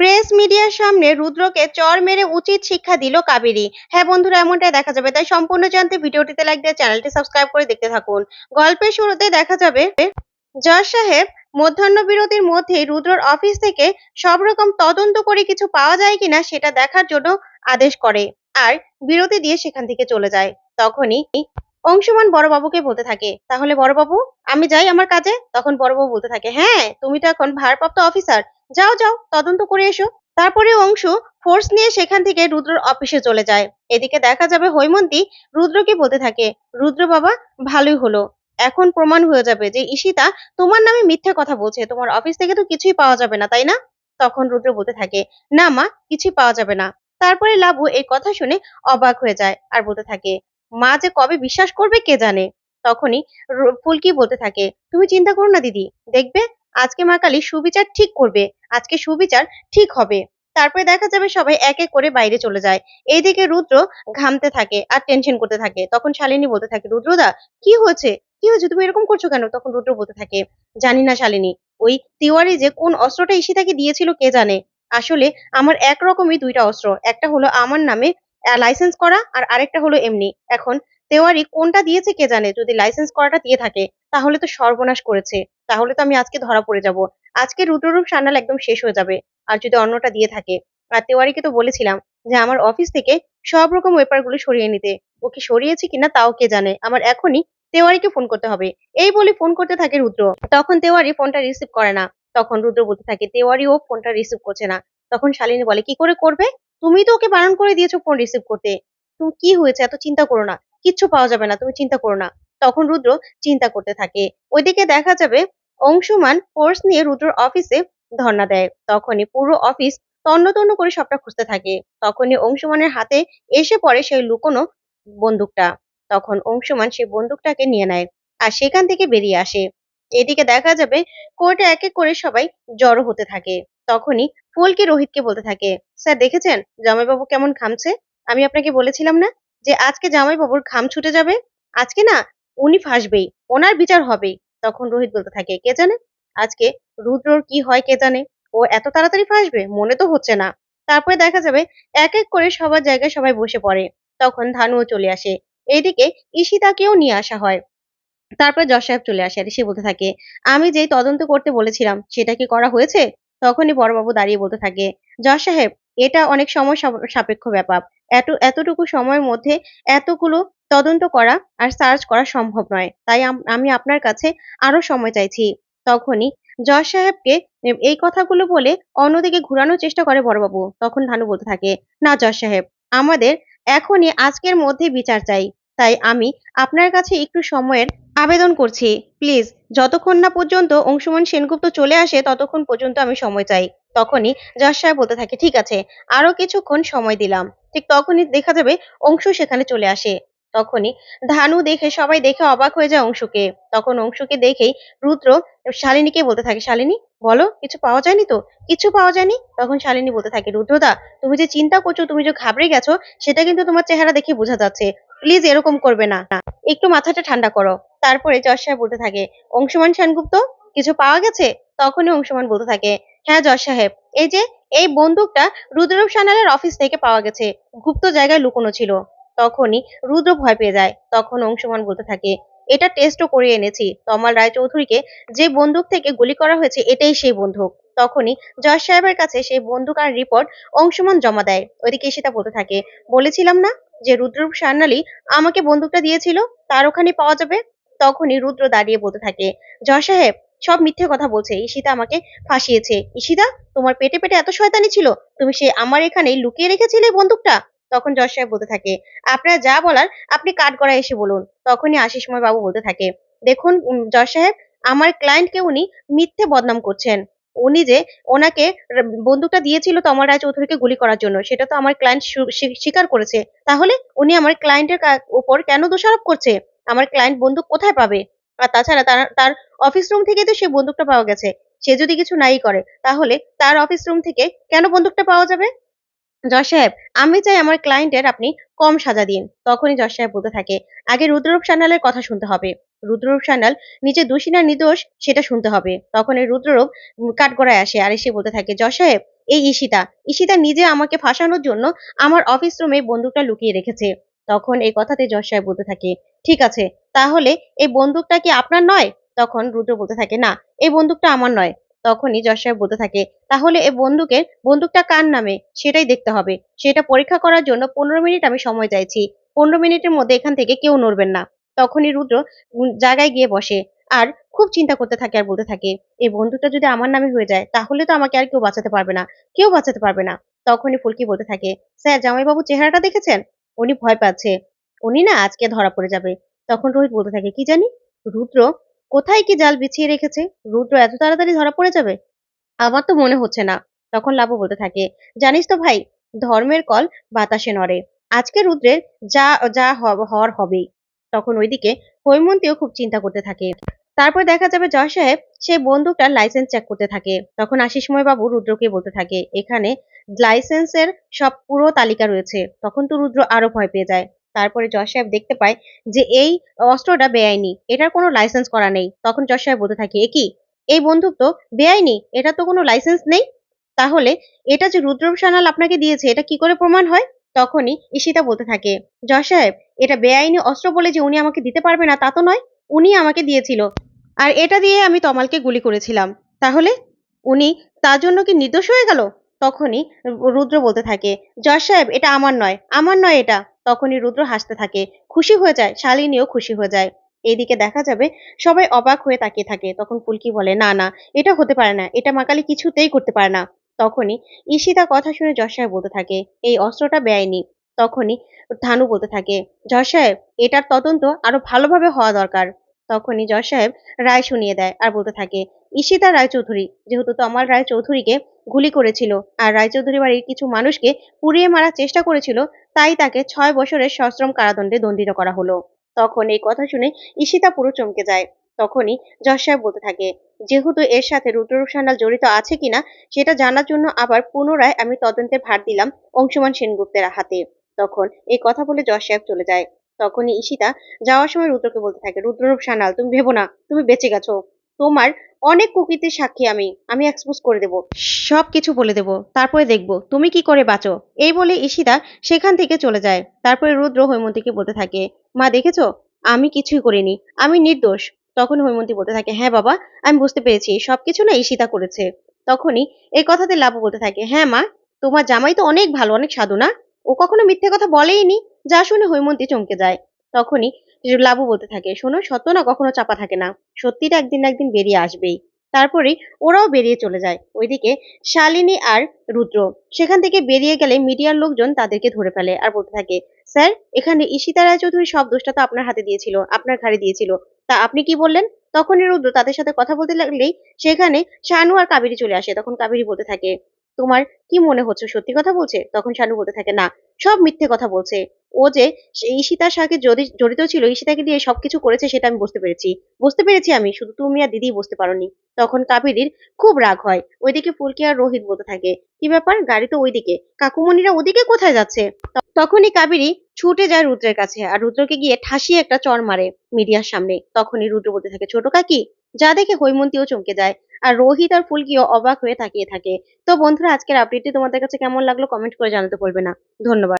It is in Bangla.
প্রেস মিডিয়ার সামনে রুদ্রকে চর মেরে উচিত শিক্ষা দিল কাবেরী। হ্যাঁ বন্ধুরা, এমনটাই দেখা যাবে। তাই সম্পূর্ণ জানতে ভিডিওটিতে লাইক দিয়ে চ্যানেলটি সাবস্ক্রাইব করে দেখতে থাকুন। গল্পের শুরুতে দেখা যাবে, জজ সাহেব মধ্যাহ্ন বিরতির মধ্যেই রুদ্রর অফিস থেকে সব রকম তদন্ত করে কিছু পাওয়া যায় কিনা সেটা দেখার জন্য আদেশ করে আর বিরতি দিয়ে সেখান থেকে চলে যায়। তখনই অংশমান বড়বাবুকে বলতে থাকে, তাহলে বড়বাবু, আমি যাই আমার কাজে? তখন বড়বাবু বলতে থাকে হ্যাঁ তুমি তো এখন ভারপ্রাপ্ত অফিসার যাও যাও, তদন্ত করে এসো। তারপরে অংশু ফোর্স নিয়ে সেখান থেকে রুদ্রর অফিসে চলে যায়। এদিকে দেখা যাবে হৈমন্তী রুদ্রকে বলতে থাকে, রুদ্র বাবা, ভালোই হলো। এখন প্রমাণ হয়ে যাবে যে ঈশিতা তোমার নামে মিথ্যে কথা বলছে। তোমার অফিস থেকে তো কিছুই পাওয়া যাবে না, তাই না? তখন রুদ্র বলতে থাকে, না মা, কিছুই পাওয়া যাবে না। তারপরে লাবু এই কথা শুনে অবাক হয়ে যায় আর বলতে থাকে, মা যে কবে বিশ্বাস করবে কে জানে? তখনই ফুলকি বলতে থাকে, তুমি চিন্তা করো না দিদি, দেখবে আজকে মা কালী সুবিচার ঠিক করবে, আজকে সুবিচার ঠিক হবে। তারপরে দেখা যাবে সবাই এক এক করে বাইরে চলে যায়। এইদিকে রুদ্র ঘামতে থাকে আর টেনশন করতে থাকে। তখন শালিনী বলতে থাকে রুদ্রদা কি হয়েছে? কি হয়েছে? তুমি এরকম করছ কেন? তখন রুদ্র বলতে থাকে, জানি না শালিনী, ওই তিওয়ারি যে কোন অস্ত্রটা ঈশিতাকে দিয়েছিল কে জানে? আসলে আমার একরকমই দুইটা অস্ত্র, একটা হলো আমার নামে লাইসেন্স করা আর আরেকটা হলো এমনি। এখন তেওয়ারি কোনটা দিয়েছে কে জানে? যদি লাইসেন্স করাটা দিয়ে থাকে, তাহলে তো সর্বনাশ করেছে। তাহলে তো আমি আজকে ধরা পড়ে যাব। আজকে রুদ্ররূপ সান্যাল একদম শেষ হয়ে যাবে, আর যদি অন্যটা দিয়ে থাকে। আর তেওয়ারিকে তো বলেছিলাম যে, আমার অফিস থেকে সব রকম পেপারগুলো সরিয়ে নিতে। ওকে সরিয়েছে কিনা তাও কে জানে? আমার এখনই তেওয়ারিকে ফোন করতে হবে। এই বলে ফোন করতে থাকে রুদ্র। তখন তেওয়ারি ফোনটা রিসিভ করে না। তখন রুদ্র বলতে থাকে তেওয়ারি ও ফোনটা রিসিভ করছে না। তখন শালিনী বলে, কি করে করবে? তুমি তো ওকে বারণ করে দিয়েছ ফোন রিসিভ করতে। তুমি কি হয়েছে? এত চিন্তা করো না। কিচ্ছু পাওয়া যাবে না। তুমি চিন্তা করো না। তখন রুদ্র চিন্তা করতে থাকে। ওইদিকে দেখা যাবে অংশুমান ফোর্স নিয়ে রুদ্রর অফিসে ধর্ণা দেয়। তখনই পুরো অফিস তন্ন তন্ন করে সবটা খুঁজতে থাকে। তখনই অংশুমানের হাতে এসে পড়ে সেই লুকোনো বন্দুকটা। তখন অংশুমান সেই বন্দুকটাকে নিয়ে নেয় আর সেখান থেকে বেরিয়ে আসে। এদিকে দেখা যাবে কোর্টে এক এক করে সবাই জড়ো হতে থাকে। তখনই ফুলকে রোহিতকে বলতে থাকে, স্যার, দেখেছেন? জামাইবাবু কেমন খামছে আমি আপনাকে বলেছিলাম না যে আজকে জামাইবাবুর খাম ছুটে যাবে? আজকে না উনি ফাঁসবেই, ওনার বিচার হবেই, তখন রোহিত বলতে থাকে, কে জানে? আজকে রুদ্রর কি হয় কে জানে? ও এত তাড়াতাড়ি ফাঁসবে? মনে তো হচ্ছে না। তারপরে দেখা যাবে, এক এক করে সবার জায়গায় সবাই বসে পড়ে। তখন ধানুও চলে আসে। এইদিকে ঈশিতাকেও নিয়ে আসা হয়। তারপরে যশ সাহেব চলে আসে, আর সে বলতে থাকে, আমি যেই তদন্ত করতে বলেছিলাম, সেটা কি করা হয়েছে? তখনই বড়বাবু দাঁড়িয়ে বলতে থাকে, যশ সাহেব, এটা অনেক সময় সাপ- সাপেক্ষ ব্যাপার। এত, এতটুকু সময়ের মধ্যে এতগুলো তদন্ত করা আর সার্চ করা সম্ভব নয়। তাই আম- আপনার কাছে আরও সময় চাইছি। তখনই জজ সাহেবকে এই কথাগুলো বলে অন্যদিকে ঘোরানোর চেষ্টা করে বড়বাবু। তখন ধানু বলতে থাকে, না জজ সাহেব, আমাদের এখনই আজকের মধ্যে বিচার চাই। তাই আমি আপনার কাছে একটু সময়ের আবেদন করছি। প্লিজ, যতক্ষণ না পর্যন্ত অংশুমান সেনগুপ্ত চলে আসে, ততক্ষণ পর্যন্ত আমি সময় চাই। তখনই জজ সাহেব বলতে থাকে, ঠিক আছে আরও কিছুক্ষণ সময় দিলাম। ঠিক তখনই দেখা যাবে অংশু সেখানে চলে আসে। তখনই ধানু দেখে, সবাই দেখে অবাক হয়ে যায় অংশুকে। তখন অংশুকে দেখেই রুদ্র শালিনীকে বলতে থাকে, শালিনী, বলো, কিছু পাওয়া যায়নি তো? কিছু পাওয়া যায়নি? তখন শালিনী বলতে থাকে, রুদ্রদা, তুমি যে চিন্তা করছ, তুমি যে ঘাবড়ে গেছো, সেটা কিন্তু তোমার চেহারা দেখে বোঝা যাচ্ছে। প্লিজ এরকম করবে না। একটু মাথাটা ঠান্ডা করো। তারপরে জজ সাহেব বলতে থাকে, অংশুমান সেনগুপ্ত, কিছু পাওয়া গেছে? তখনই অংশুমান বলতে থাকে হ্যাঁ জজ সাহেব এই যে, এই বন্দুকটা রুদ্ররূপ সান্যালের অফিস থেকে পাওয়া গেছে। গুপ্ত জায়গায় লুকোনো ছিল। তখনই রুদ্র ভয় পেয়ে যায়। তখন অংশুমান বলতে থাকে, এটা টেস্টও করে এনেছি। তমাল রায়চৌধুরীকে যে বন্দুক থেকে গুলি করা হয়েছে, এটাই সেই বন্দুক। তখনই জজ সাহেবের কাছে সেই বন্দুক আর রিপোর্ট অংশুমান জমা দেয়। ওইদিকে সেটা বলতে থাকে, বলেছিলাম না যে রুদ্ররূপ সান্যালী আমাকে বন্দুকটা দিয়েছিল? তার ওখানে পাওয়া যাবে? তখনই রুদ্র দাঁড়িয়ে বলতে থাকে জয় সাহেব, সব মিথ্যে কথা বলছে। ঈশিতা আমাকে ফাঁসিয়েছে। ঈশিতা, তোমার পেটে পেটে এত শয়তানি ছিল। তুমি সে আমার এখানে লুকিয়ে রেখেছিলে বন্দুকটা? তখন জয় সাহেব বলতে থাকে, আপনার যা বলার, আপনি কাঠ গড়ায় এসে বলুন। তখনই আশিসময় বাবু বলতে থাকে, দেখুন জয় সাহেব, আমার ক্লায়েন্টকে উনি মিথ্যে বদনাম করছেন। উনি যে ওনাকে বন্দুকটা দিয়েছিল তমাল রায়চৌধুরীকে গুলি করার জন্য, সেটা তো আমার ক্লায়েন্ট স্বীকার করেছে। তাহলে উনি আমার ক্লায়েন্টের উপর কেন দোষারোপ করছে? আমার ক্লায়েন্ট বন্দুক কোথায় পাবে? আর তাছাড়া তার তার অফিস রুম থেকে তো সে বন্দুকটা পাওয়া গেছে। সে যদি কিছু নাই করে, তাহলে তার অফিস রুম থেকে কেন বন্দুকটা পাওয়া যাবে? জজ সাহেব, আমি চাই আমার ক্লায়েন্টের আপনি কম সাজা দিন। তখনই জজ সাহেব বলতে থাকে, আগে রুদ্ররূপ সান্যালের কথা শুনতে হবে। রুদ্ররূপ সান্যাল নিজে দোষী না নির্দোষ সেটা শুনতে হবে। তখন এই রুদ্ররূপ কাঠগড়ায় আসে আর এসে বলতে থাকে, জজ সাহেব, এই ঈশিতা ঈশিতা নিজে আমাকে ফাঁসানোর জন্য আমার অফিস রুমে বন্দুকটা লুকিয়ে রেখেছে। তখন এই কথাতে যশ সাহেব বলতে থাকে, ঠিক আছে, তাহলে এই বন্দুকটা কি আপনার নয়? তখন রুদ্র বলতে থাকে, না, এই বন্দুকটা আমার নয়। তখনই যশ সাহেব বলতে থাকে। তাহলে এ বন্দুকের বন্দুকটা কার নামে? সেটাই দেখতে হবে। সেটা পরীক্ষা করার জন্য পনেরো মিনিট আমি সময় চাইছি। পনেরো মিনিটের মধ্যে এখান থেকে কেউ নড়বেন না। তখনই রুদ্র জায়গায় গিয়ে বসে। আর খুব চিন্তা করতে থাকে আর বলতে থাকে এই বন্দুকটা যদি আমার নামে হয়ে যায়, তাহলে তো আমাকে আর কেউ বাঁচাতে পারবে না। কেউ বাঁচাতে পারবে না। তখনই ফুলকি বলতে থাকে, স্যার, জামাইবাবু চেহারাটা দেখেছেন? উনি ভয় পাচ্ছে। উনি না আজকে ধরা পড়ে যাবে। তখন রোহিত বলতে থাকে, কি জানি? রুদ্র কোথায় কি জাল বিছিয়ে রেখেছে? রুদ্র এত তাড়াতাড়ি ধরা পড়ে যাবে? আমার তো মনে হচ্ছে না, তখন লাবু বলতে থাকে। জানিস তো ভাই, ধর্মের কল বাতাসে নড়ে। আজকে রুদ্রের যা যা হওয়ার হবেই। তখন ওইদিকে হৈমন্তীও খুব চিন্তা করতে থাকে। তারপর দেখা যাবে জয় সাহেব সেই বন্দুকটার লাইসেন্স চেক করতে থাকে। তখন আশিসময় বাবু রুদ্রকে বলতে থাকে, এখানে লাইসেন্সের সব পুরো তালিকা রয়েছে। তখন তো রুদ্র আরও ভয় পেয়ে যায়। তারপরে জয় সাহেব দেখতে পায় যে এই অস্ত্রটা বেআইনি, এটার কোনো লাইসেন্স করা নেই। তখন জয় সাহেব বলতে থাকে এ কি এই বন্দুক তো বেআইনি, এটা তো কোনো লাইসেন্স নেই? তাহলে এটা যে রুদ্র সানাল আপনাকে দিয়েছে, এটা কি করে প্রমাণ হয়? তখনই ঈশিতা বলতে থাকে জয় সাহেব, এটা বেআইনি অস্ত্র বলে যে উনি আমাকে দিতে পারবে না, তা তো নয়, উনি আমাকে দিয়েছিল। আর এটা দিয়ে আমি তমালকে গুলি করেছিলাম। তাহলে উনি তার জন্য কি নির্দোষ হয়ে গেল? তখনই রুদ্র বলতে থাকে জয় সাহেব, এটা আমার নয় আমার নয় এটা। তখনই রুদ্র হাসতে থাকে। খুশি হয়ে যায়, শালিনীও খুশি হয়ে যায়। এইদিকে দেখা যাবে সবাই অবাক হয়ে তাকিয়ে থাকে। তখন পুলকি বলে, না না, এটা হতে পারে না। এটা মাকালি কিছুতেই করতে পারে না। তখনই ঈশিতা কথা শুনে যশ সাহেব বলতে থাকে, এই অস্ত্রটা বেআইনি। তখনই ধানু বলতে থাকে যশ সাহেব এটার তদন্ত আরও ভালোভাবে হওয়া দরকার। তখনই যশ সাহেব রায় শুনিয়ে দেয় আর বলতে থাকে, ঈশিতা রায়চৌধুরী, যেহেতু তমাল রায়চৌধুরীকে গুলি করেছিল আর রায়চৌধুরী বাড়ির কিছু মানুষকে পুড়িয়ে মারার চেষ্টা করেছিল, তাই তাকে ছয় বছরের সশ্রম কারাদণ্ডে দণ্ডিত করা হলো। তখন এই কথা শুনে ঈশিতা পুরো চমকে যায়। তখনই যশ সাহেব বলতে থাকে, যেহেতু এর সাথে রুদ্ররূপ সান্যাল জড়িত আছে কিনা, সেটা জানার জন্য আবার পুনরায় আমি তদন্তের ভার দিলাম অংশুমান সেনগুপ্তের হাতে। তখন এই কথা বলে যশ সাহেব চলে যায়। তখনই ঈশিতা যাওয়ার সময় রুদ্রকে বলতে থাকে, রুদ্ররূপ সানাল, তুমি ভেবো না, তুমি বেঁচে গেছো। তোমার অনেক কুকীর্তির সাক্ষী আমি আমি এক্সপোজ করে দেব। সব কিছু বলে দেব, তারপরে দেখব, তুমি কি করে বাঁচো? এই বলে ঈশিতা সেখান থেকে চলে যায়। তারপরে রুদ্র হৈমন্তীকে বলতে থাকে, মা, দেখেছ? আমি কিছুই করিনি, আমি নির্দোষ। তখন হৈমন্তী বলতে থাকে হ্যাঁ বাবা, আমি বুঝতে পেরেছি, সবকিছু না ঈশিতা করেছে। তখনই এই কথাতে লাবু বলতে থাকে হ্যাঁ মা, তোমার জামাই তো অনেক ভালো, অনেক সাধু না? ও কখনো মিথ্যে কথা বলেইনি? যা শুনে হৈমন্তী চমকে যায়। তখনই লাবু বলতে থাকে, শোনো, সত্য না কখনো চাপা থাকে না। সত্যিটা একদিন না একদিন বেরিয়ে আসবেই। তারপরেই ওরাও বেরিয়ে চলে যায়। ওইদিকে শালিনী আর রুদ্র, সেখান থেকে বেরিয়ে গেলে মিডিয়ার লোকজন তাদেরকে ধরে ফেলে আর বলতে থাকে, স্যার, এখানে ঈশিতা রায়চৌধুরী সব দোষটা তো আপনার হাতে দিয়েছিল, আপনার ঘাড়ে দিয়েছিল। তা আপনি কি বললেন? তখনই রুদ্র তাদের সাথে কথা বলতে লাগলেই সেখানে শানু আর কাবেরী চলে আসে। তখন কাবেরী বলতে থাকে, তোমার কি মনে হচ্ছে সত্যি কথা বলছে? তখন শানু বলতে থাকে, না, সব মিথ্যে কথা বলছে। ও যে ঈশিতার সাথে জড়িত ছিল, ঈশিতাকে দিয়ে সবকিছু করেছে সেটা আমি বুঝতে পেরেছি। বুঝতে পেরেছি আমি, শুধু তুমি আর দিদি বুঝতে পারোনি। তখন কাবেরীর খুব রাগ হয়। ওইদিকে ফুলকি আর রোহিত বলতে থাকে, কি ব্যাপার? গাড়ি তো ওইদিকে। কাকুমণিরা ওদিকে কোথায় যাচ্ছে? তখনই কাবেরী ছুটে যায় রুদ্রের কাছে আর রুদ্রকে গিয়ে ঠাসিয়ে একটা চর মারে মিডিয়ার সামনে। তখনই রুদ্র বলতে থাকে, ছোট কাকি, যা দেখে হৈমন্তীও চমকে যায়। আর রোহিত আর ফুলকিও অবাক হয়ে তাকিয়ে থাকে। তো বন্ধুরা, আজকের আপডেটটি তোমাদের কাছে কেমন লাগল কমেন্ট করে জানাতে বলবে না। ধন্যবাদ।